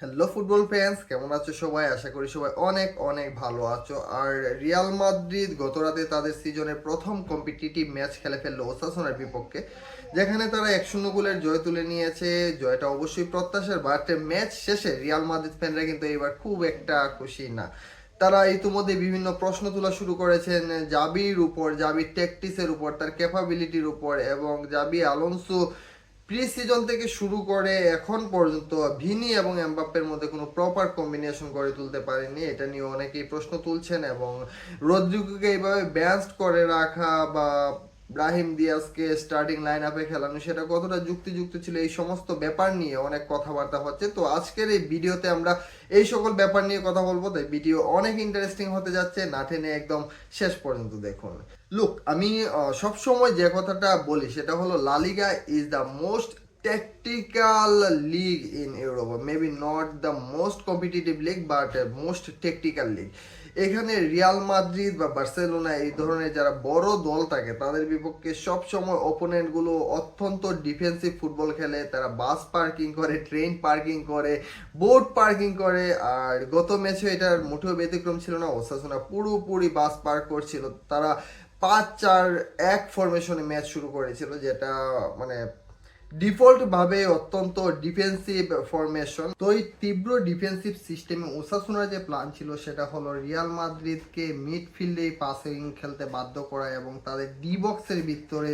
Hello football fans কেমন আছো সবাই? আশা করি সবাই অনেক অনেক ভালো আছো। আর রিয়াল মাদ্রিদ গত রাতে তাদের সিজনের প্রথম কম্পিটিটিভ ম্যাচ খেলে ফেলল ওসাসোনার বিপক্ষে, যেখানে তারা এক শূন্য গোলের জয় তুলে নিয়েছে। জয়টা অবশ্যই প্রত্যাশার বাট ম্যাচ শেষে রিয়াল মাদ্রিদ ফ্যানরা কিন্তু এবার খুব একটা খুশি না। তারা ইতিমধ্যে বিভিন্ন প্রশ্ন তোলা শুরু করেছেন, জাবির উপর, জাবির ট্যাকটিসের উপর, তার ক্যাপাবিলিটির উপর এবং জাবি আলোনসো প্রি সিজন থেকে শুরু করে এখন পর্যন্ত ভিনি এবং এমবাপ্পের মধ্যে কোনো প্রপার কম্বিনেশন করে তুলতে পারেনি এটা নিয়ে অনেকেই প্রশ্ন তুলছেন এবং রদ্রিগোকে এইভাবে ব্যান্সড করে রাখা বা ব্রাহিম দিয়াজকে স্টার্টিং লাইন আপে খেলানো সেটা কতটা যুক্তিযুক্ত ছিল এই সমস্ত ব্যাপার নিয়ে অনেক কথাবার্তা হচ্ছে তো আজকের এই ভিডিওতে আমরা এই সকল ব্যাপার নিয়ে কথা বলব তাই ভিডিও অনেক ইন্টারেস্টিং হতে যাচ্ছে না টেনে একদম শেষ পর্যন্ত দেখুন লুক আমি সব সময় যে কথাটা বলি সেটা হলো La Liga is the most league in Europe. Maybe not the most competitive league, but uh, most tactical league. এখানে রিয়াল মাদ্রিদ বা বার্সেলোনা এই ধরনের যারা বড় দল থাকে, তাদের বিপক্ষে সব সময় ওপোনেন্টগুলো অত্যন্ত ডিফেন্সিভ ফুটবল খেলে। তারা বাস পার্কিং করে ট্রেন পার্কিং করে বোট পার্কিং করে। আর গত ম্যাচে এটার মোটেও ব্যতিক্রম ছিল না। ওসাসোনা পুরোপুরি বাস পার্ক করছিল। তারা পাঁচ চার এক ফরমেশনে ম্যাচ শুরু করেছিল, যেটা মানে ডিফল্ট ভাবে অত্যন্ত ডিফেন্সিভ ফরমেশন তো এই তীব্র ডিফেন্সিভ সিস্টেমে ওসাসুনার যে প্ল্যান ছিল, সেটা হলো রিয়াল মাদ্রিদকে মিডফিল্ডে পাসিং খেলতে বাধ্য করা এবং তাদের ডি বক্সের ভিতরে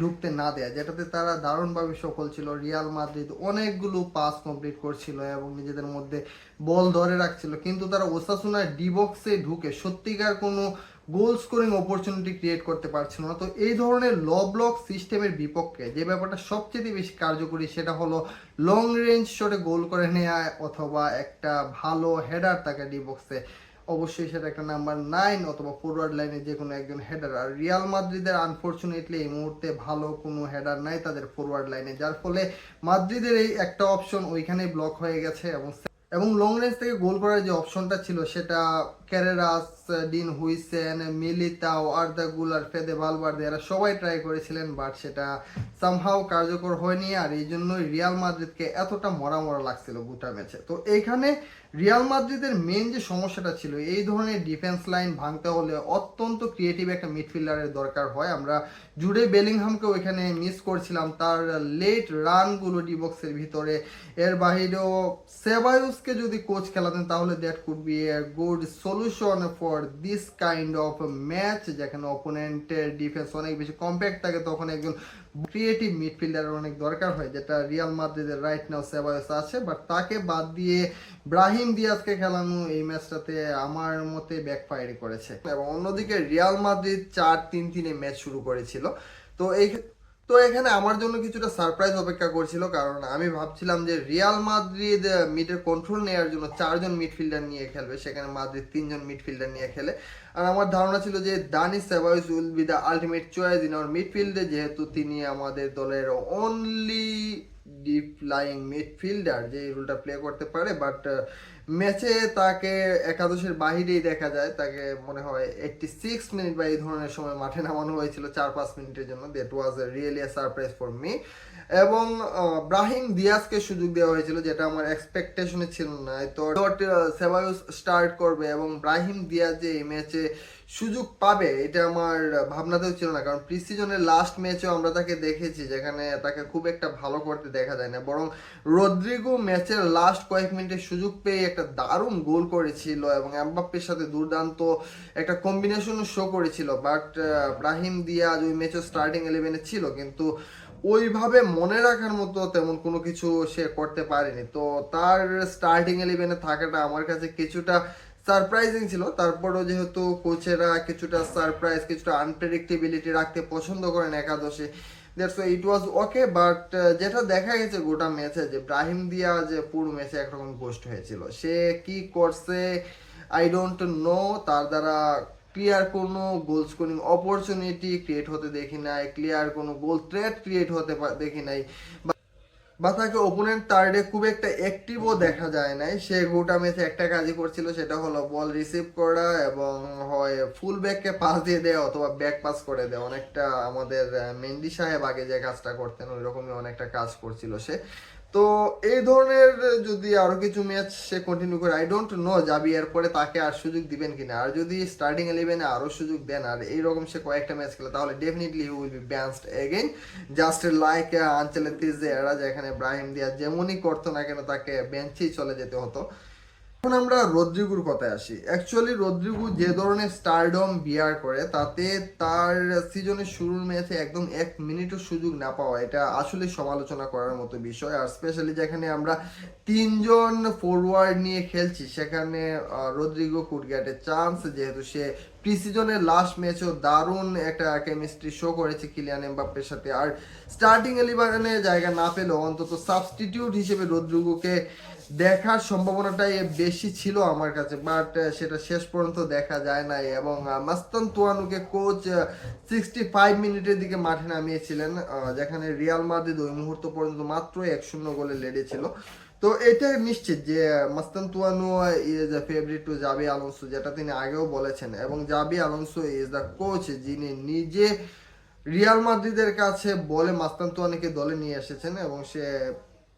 ঢুকতে না দেয়া, যেটাতে তারা দারুণভাবে সফল ছিল। রিয়াল মাদ্রিদ অনেকগুলো পাস কমপ্লিট করছিল এবং নিজেদের মধ্যে বল ধরে রাখছিল। কিন্তু তারা ওসাসুনার ডি বক্সে ঢুকে সত্যিকার কোনো গোল স্কোরিং অপরচুনিটি ক্রিয়েট করতে পারছিল না। তো এই ধরনের ল ব্লক সিস্টেমের বিপক্ষে যে ব্যাপারটা সবচেয়ে বেশি কার্যকরী সেটা হলো লং রেঞ্জ শটে গোল করে নেওয়া অথবা একটা ভালো হেডার তাকে ডি বক্সে অবশ্যই সেটা একটা নাম্বার নাইন অথবা ফরওয়ার্ড লাইনে যে কোনো একজন হেডার আর রিয়াল মাদ্রিদের আনফর্চুনেটলি এই মুহূর্তে ভালো কোনো হেডার নাই তাদের ফরওয়ার্ড লাইনে যার ফলে মাদ্রিদের এই একটা অপশন ওইখানেই ব্লক হয়ে গেছে এবং এবং লং রেঞ্জ থেকে গোল করার যে অপশনটা ছিল, সেটা Carreras Dean Huijsen Militao Arda Guler Fede Valverde এরা সবাই ট্রাই করেছিলেন বাট সেটা সামহাও কার্যকর হয়নি। আর এই জন্যই রিয়াল মাদ্রিদকে এতটা মরা মরা লাগছিল গোটা ম্যাচে তো এখানে রিয়াল মাদ্রিদের মেন যে সমস্যাটা ছিল, এই ধরনের ডিফেন্স লাইন ভাঙতে হলে অত্যন্ত ক্রিয়েটিভ একটা মিডফিল্ডারের দরকার হয়। আমরা জুড়ে বেলিংহামকেও এখানে মিস করছিলাম। তার লেট রানগুলো ডিবক্সের ভিতরে। এর বাহিরেও সেবায়ুসকে যদি কোচ খেলাতেন, তাহলে that could be a good solution for this kind of match যেখানে অপোনেন্টের ডিফেন্স অনেক বেশি কম্প্যাক্ট থাকে, তখন একজন ক্রিয়েটিভ মিডফিল্ডার অনেক দরকার হয়, যেটা রিয়াল মাদ্রিদের রাইট নাও সেবায়স আছে বাট তাকে বাদ দিয়ে ব্রাহিম দিয়াজকে খেলানো এই ম্যাচটাতে আমার মতে ব্যাকফায়ার করেছে। এবং অন্যদিকে রিয়াল মাদ্রিদ চার তিন তিনে ম্যাচ শুরু করেছিল। তো এই তো এখানে আমার জন্য কিছুটা সারপ্রাইজ অপেক্ষা করছিল, কারণ আমি ভাবছিলাম যে রিয়াল মাদ্রিদ মিডের কন্ট্রোল নেওয়ার জন্য চারজন মিডফিল্ডার নিয়ে খেলবে, সেখানে মাদ্রিদ তিনজন মিডফিল্ডার নিয়ে খেলে। আর আমার ধারণা ছিল যে Dani Ceballos will be the ultimate choice in our মিডফিল্ডে যেহেতু তিনি আমাদের দলের অনলি ডিপ লাইং মিডফিল্ডার যে রোলটা প্লে করতে পারে বাট ম্যাচে তাকে একাদশের বাহিরেই দেখা যায়। তাকে মনে হয় এইটটি সিক্স মিনিট বা এই ধরনের সময় মাঠে নামানো হয়েছিল চার পাঁচ মিনিটের জন্য। That was really a surprise for me এবং ব্রাহিম দিয়াসকে সুযোগ দেওয়া হয়েছিল, যেটা আমার এক্সপেকটেশনে ছিল না। তো সেবায়ুস স্টার্ট করবে এবং ব্রাহিম দিয়াস যে এই ম্যাচে সুযোগ পাবে, এটা আমার ভাবনাতেও ছিল না। কারণ প্রি সিজনের লাস্ট ম্যাচেও আমরা তাকে দেখেছি, যেখানে তাকে খুব একটা ভালো করতে দেখা যায় না। বরং রদ্রিগো ম্যাচের লাস্ট কয়েক মিনিটের সুযোগ পেয়ে একটা দারুণ গোল করেছিল এবং এমবাপ্পের সাথে দুর্দান্ত একটা কম্বিনেশনও শো করেছিল। বাট ব্রাহিম দিয়াজ ওই ম্যাচে স্টার্টিং ইলেভেনে ছিল, কিন্তু ওইভাবে মনে রাখার মতো তেমন কোনো কিছু সে করতে পারেনি। তো তার স্টার্টিং ইলেভেনে থাকাটা আমার কাছে কিছুটা সারপ্রাইজিং ছিল। তারপরও যেহেতু কোচেরা কিছুটা সারপ্রাইজ কিছুটা আনপ্রেডিক্টেবিলিটি রাখতে পছন্দ করেন একাদশে। That's it was okay but যেটা দেখা গেছে গোটা ম্যাচে যে ব্রাহিম দিয়া যে পুরো ম্যাচে একরকম গোস্ট হয়েছিল। সে কি করছে? আই ডোন্ট নো তার দ্বারা ক্লিয়ার কোনো গোল স্কোরিং অপরচুনিটি ক্রিয়েট হতে দেখি নাই। ক্লিয়ার কোনো গোল থ্রেট ক্রিয়েট হতে দেখি নাই। বা- তাকে ওপোনেন্ট থার্ডে খুব একটা অ্যাক্টিভও দেখা যায় নাই। সে গোটা ম্যাচে একটা কাজই করছিল, সেটা হলো বল রিসিভ করা এবং হয় ফুল ব্যাককে পাস দিয়ে দেয় অথবা ব্যাক পাস করে দেয়। অনেকটা আমাদের মেন্ডি সাহেব আগে যে কাজটা করতেন ওই রকমই অনেকটা কাজ করছিল সে। তো এই ধরনের যদি আরও কিছু ম্যাচ সে কন্টিনিউ করে আই ডোন্ট নো যাবি এরপরে তাকে আর সুযোগ দিবেন কিনা। আর যদি স্টার্টিং ইলেভেনে আরও সুযোগ দেন আর এইরকম সে কয়েকটা ম্যাচ খেলে, তাহলে definitely will be benched again just like আঞ্চলের তিজ এরা যেখানে ব্রাহিম দিয়া যেমনই করতো না কেন, তাকে বেঞ্চেই চলে যেতে হতো। এখন আমরা রদ্রিগুর কথায় আসি। অ্যাকচুয়ালি রদ্রিগু যে ধরনের স্টারডম বিয়ার করে, তাতে তার সিজনের শুরুর ম্যাচে একদম এক মিনিটও সুযোগ না পাওয়া, এটা আসলে সমালোচনা করার মতো বিষয়। আর স্পেশালি যেখানে আমরা তিনজন ফরওয়ার্ড নিয়ে খেলছি, সেখানে রদ্রিগো কুড গেট চান্স যেহেতু সে প্রিসিজনের লাস্ট ম্যাচেও দারুণ একটা কেমিস্ট্রি শো করেছে কিলিয়ান এমবাপ্পের সাথে। আর স্টার্টিং এলিভানে জায়গা না পেলেও অন্তত সাবস্টিটিউট হিসেবে রদ্রিগোকে দেখার সম্ভাবনাটাই বেশি ছিল আমার কাছে বাট সেটা শেষ পর্যন্ত দেখা যায় নাই এবং মাস্তান তোয়ানুকে কোচ সিক্সটি ফাইভ মিনিটের দিকে মাঠে নামিয়েছিলেন যেখানে রিয়াল মাদ্রিদ ওই মুহূর্ত পর্যন্ত মাত্র এক শূন্য গোলে লেডেছিল তো এটা নিশ্চিত যে Mastantuono is the favourite to Xabi Alonso যেটা তিনি আগেও বলেছেন। এবং Xabi Alonso is the coach যিনি নিজে রিয়াল মাদ্রিদের কাছে বলে মাস্তান তুয়ানিকে দলে নিয়ে এসেছেন এবং সে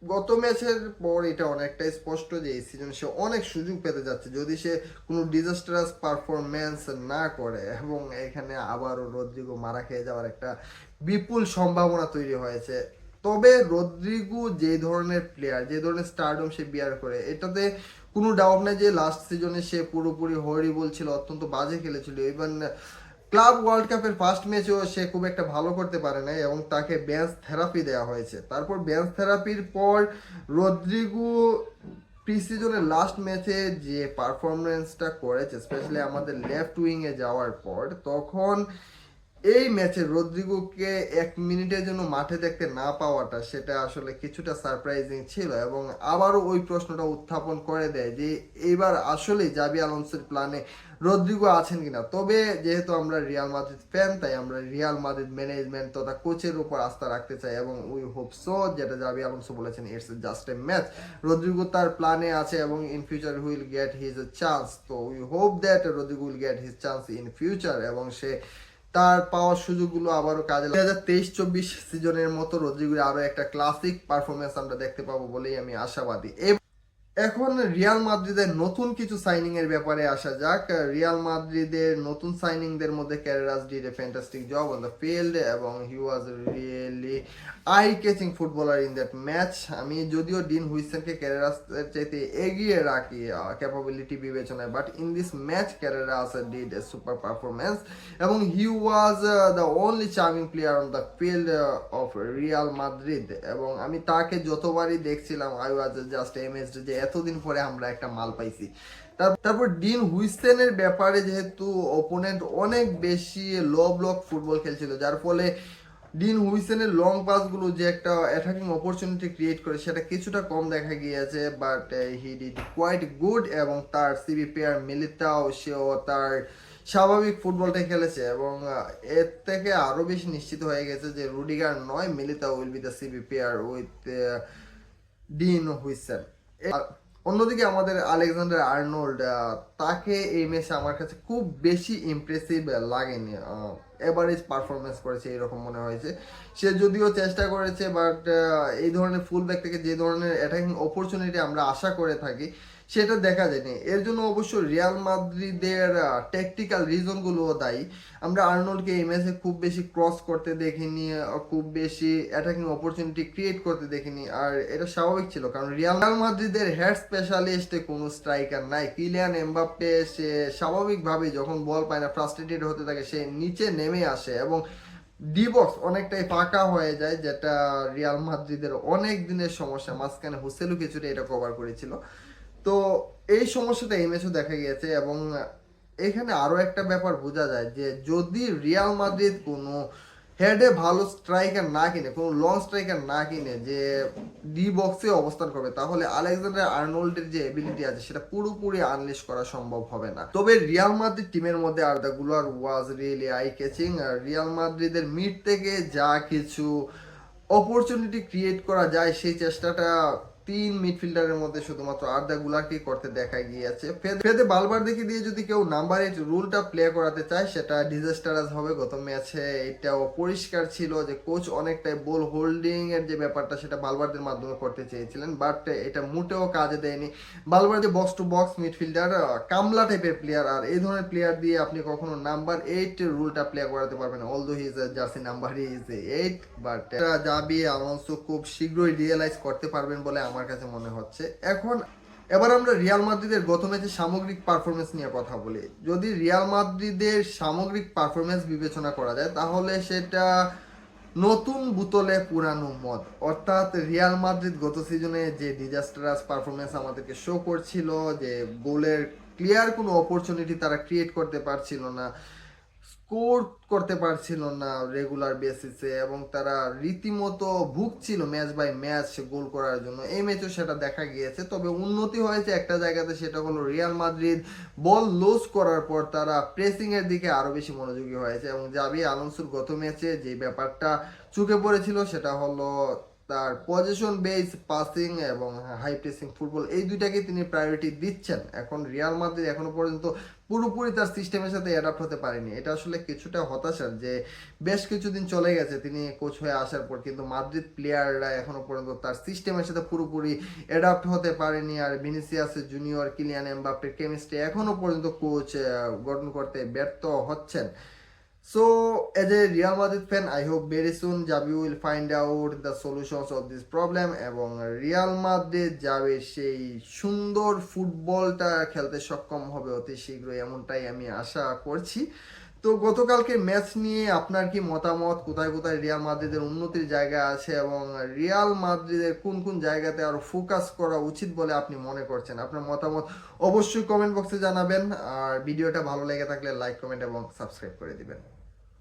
গত ম্যাচের পর এটা অনেকটাই স্পষ্ট যে এই সিজন সে অনেক সুযোগ পেতে যাচ্ছে, যদি সে কোনো ডিজাস্টারাস পারফরমেন্স না করে। এবং এখানে আবারও রদ্রিগো মারা খেয়ে যাওয়ার একটা বিপুল সম্ভাবনা তৈরি হয়েছে। তবে রদ্রিগু যে ধরনের প্লেয়ার যে ধরনের স্টারডম সে বিয়ার করে, এটাতে কোনো ডাউট নাই যে লাস্ট সিজনে সে পুরোপুরি হরিবল ছিল, অত্যন্ত বাজে খেলেছিল। ইভেন ক্লাব ওয়ার্ল্ড কাপের ফার্স্ট ম্যাচেও সে খুব একটা ভালো করতে পারে নাই এবং তাকে বেঞ্চ থেরাপি দেওয়া হয়েছে। তারপর বেঞ্চ থেরাপির পর রদ্রিগু প্রিসিজনের লাস্ট ম্যাচে যে পারফরমেন্সটা করেছে স্পেশালি আমাদের লেফট উইংয়ে যাওয়ার পর, তখন এই ম্যাচে রদ্রিগোকে এক মিনিটের জন্য মাঠে দেখতে না পাওয়াটা সেটা আসলে কিছুটা সারপ্রাইজিং ছিল এবং আবারও ওই প্রশ্নটা উত্থাপন করে দেয় যে এইবার আসলে জাবি আলমসের প্ল্যানে রদ্রিগো আছেন কিনা? তবে যেহেতু আমরা রিয়াল মাদ্রিদ ফ্যান তাই আমরা রিয়াল মাদ্রিদ ম্যানেজমেন্ট তথা কোচের উপর আস্থা রাখতে চাই এবং উই হোপ সো যেটা জাবি আলonso বলেছেন it's just a match Rodrygo তার প্ল্যানে আছে এবং in future will get his chance তো we hope that Rodrygo will get his chance in future এবং সে তার পাওয়ার সুযোগগুলো আবারও কাজে দুই হাজার তেইশ চব্বিশ সিজনের মতো রোজিগুলি আরও একটা ক্লাসিক পারফরমেন্স আমরা দেখতে পাবো বলেই আমি আশাবাদী। এখন রিয়াল মাদ্রিদের নতুন কিছু সাইনিং এর ব্যাপারে আসা যাক। রিয়াল মাদ্রিদের নতুন সাইনিংদের মধ্যে Carreras did a fantastic job on the field এবং he was really eye catching footballer in that match আমি যদিও ডিন হুইসেনকে ক্যারেরাস চাইতে এগিয়ে রাখি ক্যাপাবিলিটি বিবেচনায় but in this match Carreras did a super performance এবং he was the only charming player on the field of Real Madrid এবং আমি তাকে যতবারই দেখছিলাম আই ওয়াজ জাস্ট এমএসড যে এতদিন পরে আমরা একটা মাল পাইছি। তারপর ডিন হুইসেনের ব্যাপারে যেহেতু ওপোনেন্ট অনেক বেশি লো ব্লক ফুটবল খেলছিল, যার ফলে ডিন হুইসেনের লং পাসগুলো যে একটা অ্যাটাকিং অপরচুনিটি ক্রিয়েট করে, সেটা কিছুটা কম দেখা গিয়েছে but he did quite good এবং তার সিবি প্লেয়ার মিলিতাও, সেও তার স্বাভাবিক ফুটবলটা খেলেছে এবং এর থেকে আরও বেশি নিশ্চিত হয়ে গেছে যে রুডিগার নয়, Militao will be the CB player with Dean Huijsen. অন্যদিকে আমাদের আলেকজান্ডার আর্নোল্ড তাকে এই ম্যাচে আমার কাছে খুব বেশি ইমপ্রেসিভ লাগেনি। এভারেজ পারফরমেন্স করেছে, এরকম মনে হয়েছে। সে যদিও চেষ্টা করেছে বাট এই ধরনের ফুল ব্যাক থেকে যে ধরনের অ্যাটাকিং অপরচুনিটি আমরা আশা করে থাকি সেটা দেখা যায়নি। এর জন্য অবশ্য রিয়াল মাদ্রিদের টেকটিক্যাল রিজনগুলোও দায়ী। আমরা আর্নল্ডকে এই ম্যাচে খুব বেশি ক্রস করতে দেখিনি খুব বেশি অ্যাটাকিং অপরচুনিটি ক্রিয়েট করতে দেখিনি। আর এটা স্বাভাবিক ছিল, কারণ রিয়াল মাদ্রিদের হেড স্পেশালিস্টে কোনো স্ট্রাইকার নাই। কিলিয়ান এমবাপ্পে সে স্বাভাবিকভাবে যখন বল পায় না ফ্রাস্ট্রেটেড হতে থাকে, সে নিচে নেমে আসে এবং ডিবক্স অনেকটাই ফাঁকা হয়ে যায়, যেটা রিয়াল মাদ্রিদের অনেক দিনের সমস্যা। মাঝখানে হুসেলু কিছুটা এটা কভার করেছিল। তো এই সমস্যাটা এই ম্যাচও দেখা গিয়েছে এবং এখানে আরও একটা ব্যাপার বোঝা যায় যে যদি রিয়াল মাদ্রিদ কোনো হেডে ভালো স্ট্রাইকার না কিনে, কোনো লং স্ট্রাইকার না কিনে যে ডি বক্সে অবস্থান করবে, তাহলে আলেকজান্ডার আর্নল্ডের যে এবিলিটি আছে সেটা পুরোপুরি আনলিশ করা সম্ভব হবে না। তবে রিয়াল মাদ্রিদ টিমের মধ্যে Arda Guler was really eye catching Real মাদ্রিদের মিড থেকে যা কিছু অপরচুনিটি ক্রিয়েট করা যায়, সেই চেষ্টাটা তিন মিডফিল্ডারের মধ্যে শুধুমাত্র আর্দা গুলারকেই করতে দেখা গিয়েছে। ফেদে- বালবার দেখে দিয়ে যদি কেউ নাম্বার এইট রুলটা প্লে করাতে চায়, সেটা ডিজাস্টারাস হবে। গত ম্যাচে এটাও পরিষ্কার ছিল যে কোচ অনেকটাই বল হোল্ডিং এর যে ব্যাপারটা, সেটা বালবারদের মাধ্যমে করতে চেয়েছিলেন। বাট এটা মোটেও কাজে দেয়নি। বালবার যে বক্স টু বক্স মিডফিল্ডার কামলা টাইপের প্লেয়ার আর এই ধরনের প্লেয়ার দিয়ে আপনি কখনো নাম্বার এইট রুলটা প্লে করাতে পারবেন all although his jersey number is eight but যাবি আলোনসো খুব শীঘ্রই রিয়েলাইজ করতে পারবেন বলে আমার কাছে মনে হচ্ছে। এখন এবার আমরা রিয়াল মাদ্রিদের গত ম্যাচে সামগ্রিক পারফরমেন্স নিয়ে কথা বলি। যদি রিয়াল মাদ্রিদের সামগ্রিক পারফরমেন্স বিবেচনা করা যায়, তাহলে সেটা নতুন বোতলে পুরানো মদ। অর্থাৎ রিয়াল মাদ্রিদ গত সিজনে যে ডিজাস্টারাস পারফরমেন্স আমাদেরকে শো করছিল, যে গোলের ক্লিয়ার কোনো অপরচুনিটি তারা ক্রিয়েট করতে পারছিল না স্কোর করতে পারছিল না রেগুলার বেসিসে এবং তারা রীতিমতো ভুগছিল ম্যাচ বাই ম্যাচ গোল করার জন্য। এই ম্যাচও সেটা দেখা গিয়েছে, তবে উন্নতি হয়েছে একটা জায়গাতে সেটা হলো রিয়াল মাদ্রিদ বল লুজ করার পর তারা প্রেসিং এর দিকে আরও বেশি মনোযোগী হয়েছে এবং জাবি আলonsoর গত ম্যাচে যে ব্যাপারটা চুকে পড়েছিল সেটা হলো তার পজিশন বেস পাসিং এবং হাই প্রেসিং ফুটবল এই দুইটাকে তিনি প্রায়োরিটি দিচ্ছেন। এখন রিয়াল মাদ্রিদ এখনও পর্যন্ত পুরোপুরি তার সিস্টেমের সাথে অ্যাডাপ্ট হতে পারেনি। এটা আসলে কিছুটা হতাশার যে বেশ কিছুদিন চলে গেছে তিনি কোচ হয়ে আসার পর, কিন্তু মাদ্রিদ প্লেয়াররা এখনও পর্যন্ত তার সিস্টেমের সাথে পুরোপুরি অ্যাডাপ্ট হতে পারেনি। আর ভিনিসিয়াস জুনিয়র কিলিয়ান এমবাপ্পের কেমিস্ট্রি এখনও পর্যন্ত কোচ গঠন করতে ব্যর্থ হচ্ছেন। So, as a Real Madrid fan, I hope very soon Javi will find out the solutions of this problem এবং রিয়াল মাদ্রিদ যাবে সেই সুন্দর ফুটবলটা খেলতে সক্ষম হবে অতি শীঘ্রই এমনটাই আমি আশা করছি। তো গতকালকে ম্যাচ নিয়ে আপনার কি মতামত? কোথায় কোথায় রিয়াল মাদ্রিদের উন্নতির জায়গা আছে এবং রিয়াল মাদ্রিদের কোন কোন জায়গাতে আরও ফোকাস করা উচিত বলে আপনি মনে করছেন? আপনার মতামত অবশ্যই কমেন্ট বক্সে জানাবেন। আর ভিডিওটা ভালো লেগে থাকলে লাইক কমেন্ট এবং সাবস্ক্রাইব করে দিবেন।